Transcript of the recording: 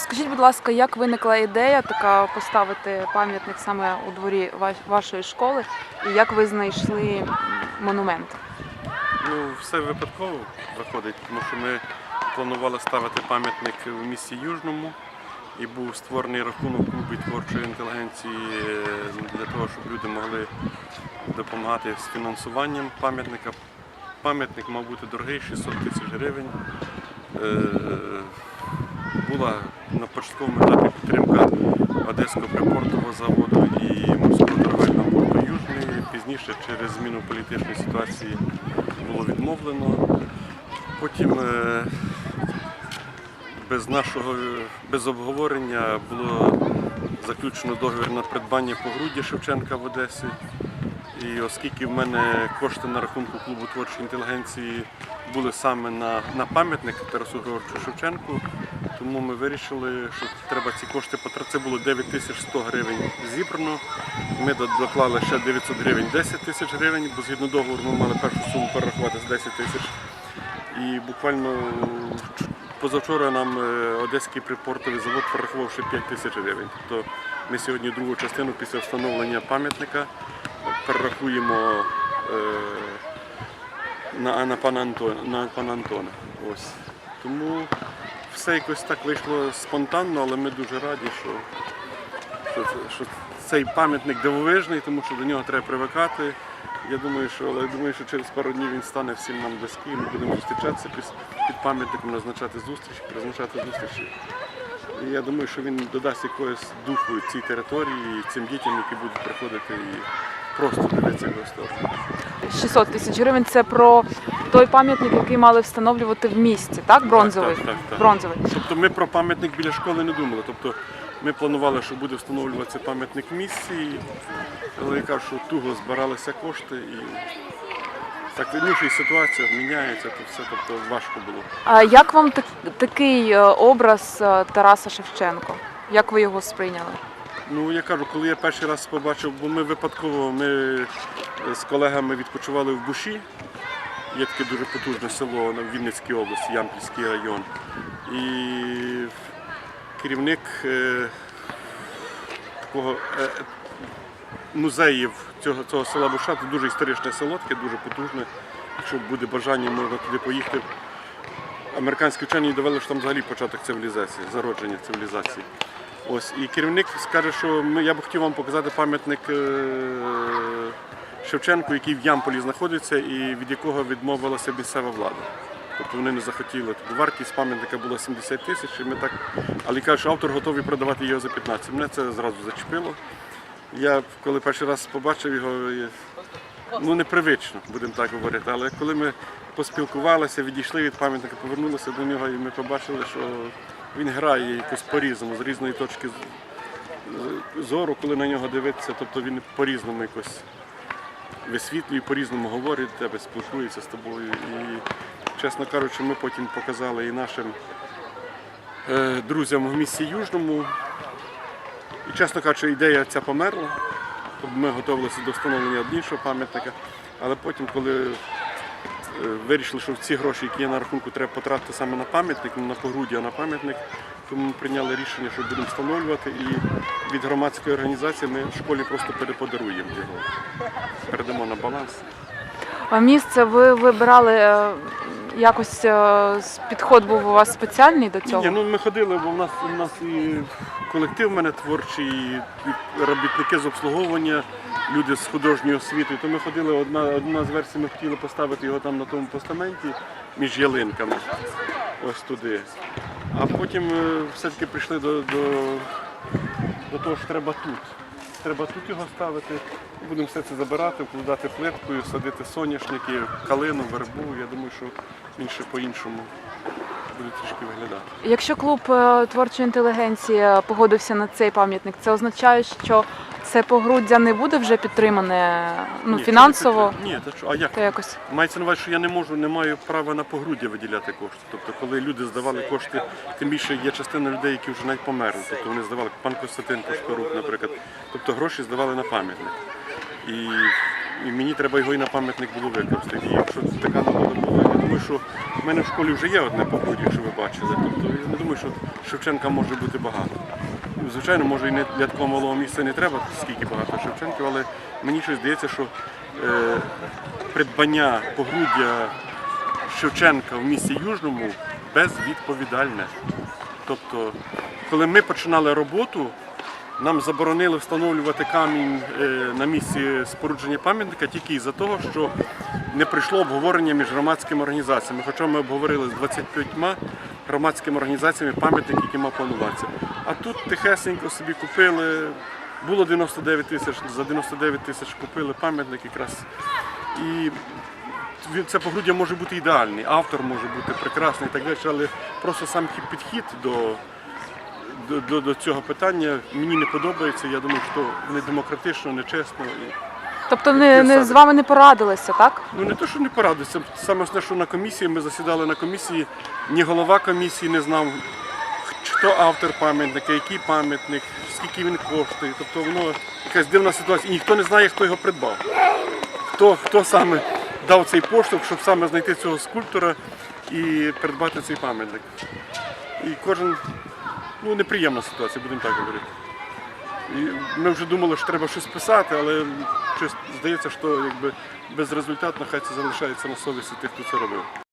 Скажіть, будь ласка, як виникла ідея така поставити пам'ятник саме у дворі вашої школи, і як ви знайшли монумент? Ну, все випадково виходить, тому що ми планували ставити пам'ятник в місті Южному і був створений рахунок клубу творчої інтелігенції е, для того, щоб люди могли допомагати з фінансуванням пам'ятника. Пам'ятник мав бути дорогий, 600 тисяч гривень. Була на початковому етапі підтримка Одеського припортового заводу і морського торговельного порту Южний. Пізніше через зміну політичної ситуації було відмовлено. Потім е, без нашого без обговорення було заключено договір на придбання погруддя Шевченка в Одесі. І оскільки в мене кошти на рахунку клубу творчої інтелігенції були саме на, на пам'ятник Тарасу Григоровичу Шевченку, тому ми вирішили, що треба ці кошти потратити. Це було 9100 гривень зібрано. Ми доклали ще 900 гривень 10 тисяч гривень, бо згідно договору ми мали першу суму перерахувати з 10 тисяч. І буквально позавчора нам е, Одеський припортовий завод перерахував ще 5 тисяч гривень. Тобто ми сьогодні другу частину після встановлення пам'ятника перерахуємо е, на, на, пана Антона. Ось. Тому все якось так вийшло спонтанно, але ми дуже раді, що, що, що цей пам'ятник дивовижний, тому що до нього треба привикати. Я думаю, що але я думаю, що через пару днів він стане всім нам близький. Ми будемо зустрічатися під, під пам'ятником, назначати зустрічі, призначати зустрічі. І я думаю, що він додасть якогось духу цій території, цим дітям, які будуть приходити і просто дивитися його історію. 600 тисяч гривень це про той пам'ятник, який мали встановлювати в місті, так? Бронзовий. Так, так, так. Бронзовий. Тобто ми про пам'ятник біля школи не думали. Тобто ми планували, що буде встановлюватися пам'ятник в місці, і- але я кажу, що туго збиралися кошти і так і ситуація міняється, то все тобто важко було. А як вам так- такий е, образ е, Тараса Шевченко? Як ви його сприйняли? Ну я кажу, коли я перший раз побачив, бо ми випадково ми е, з колегами відпочивали в Буші. Є таке дуже потужне село на Вінницькій області, Ямпільський район. І керівник е, такого е, музеїв цього, цього села Буша, це дуже історичне село, таке дуже потужне. Якщо буде бажання, можна туди поїхати. Американські вчені довели, що там взагалі початок цивілізації, зародження цивілізації. Ось і керівник скаже, що ми, я б хотів вам показати пам'ятник е, Шевченку, який в Ямполі знаходиться і від якого відмовилася місцева влада. Тобто вони не захотіли. Тобто вартість пам'ятника була 70 тисяч, і ми так, але кажуть, що автор готовий продавати його за 15. Мене це зразу зачепило. Я коли перший раз побачив його, ну непривично, будемо так говорити. Але коли ми поспілкувалися, відійшли від пам'ятника, повернулися до нього, і ми побачили, що він грає якось по-різному, з різної точки зору, коли на нього дивитися, тобто він по-різному якось висвітлює, по-різному говорить тебе, спілкується з тобою. І, чесно кажучи, ми потім показали і нашим е, друзям в місті Южному. І, чесно кажучи, ідея ця померла. Ми готувалися до встановлення іншого пам'ятника, але потім, коли е, вирішили, що ці гроші, які є на рахунку, треба потратити саме на пам'ятник, не на погруддя, а на пам'ятник, тому ми прийняли рішення, що будемо встановлювати і від громадської організації ми в школі просто переподаруємо його. Передамо на баланс. А місце ви вибирали е, якось е, підход був у вас спеціальний до цього? Ні, ну ми ходили, бо в нас у нас і колектив в мене творчий, і робітники з обслуговування, люди з художньої освіти. То ми ходили, одна, одна з версій ми хотіли поставити його там на тому постаменті між ялинками. Ось туди. А потім е, все-таки прийшли до, до, до того, що треба тут. Треба тут його ставити. Будемо все це забирати, вкладати плиткою, садити соняшники, калину, вербу. Я думаю, що він ще по-іншому буде трішки виглядати. Якщо клуб е, творчої інтелігенції погодився на цей пам'ятник, це означає, що це погруддя не буде вже підтримане ну, Ні, це фінансово, не підтримує. Ні, та що, а як? то якось. Мається на увазі, що я не можу, не маю права на погруддя виділяти кошти. Тобто, коли люди здавали кошти, тим більше є частина людей, які вже навіть померли. Тобто вони здавали пан Костянтин Пошкорук, наприклад. Тобто гроші здавали на пам'ятник. І, і мені треба його і на пам'ятник було використати. І якщо така нагода була, я думаю, що в мене в школі вже є одне погруді, якщо ви бачили. Тобто я не думаю, що Шевченка може бути багато. Звичайно, може і не для такого малого міста не треба скільки багато Шевченків, але мені щось здається, що е, придбання погруддя Шевченка в місті Южному безвідповідальне. Тобто, коли ми починали роботу, нам заборонили встановлювати камінь е, на місці спорудження пам'ятника тільки із-за того, що не прийшло обговорення між громадськими організаціями. Хоча ми обговорили з 25 громадськими організаціями пам'ятник, який мав плануватися. А тут тихесенько собі купили. Було 99 тисяч, за 99 тисяч купили пам'ятник якраз. І це погруддя може бути ідеальний, автор може бути прекрасний і так далі, але просто сам підхід до, до, до, до цього питання мені не подобається. Я думаю, що не демократично, не чесно. І, Тобто не, не з вами не порадилися, так? ну не то, що не порадиться. Саме основне, що на комісії ми засідали на комісії, ні голова комісії не знав, хто автор пам'ятника, який пам'ятник, скільки він коштує. Тобто воно якась дивна ситуація. І ніхто не знає, хто його придбав. Хто, хто саме дав цей поштовх, щоб саме знайти цього скульптора і придбати цей пам'ятник. І кожен, ну неприємна ситуація, будемо так говорити. І ми вже думали, що треба щось писати, але щось здається, що якби безрезультатно хай це залишається на совісті тих, хто це робив.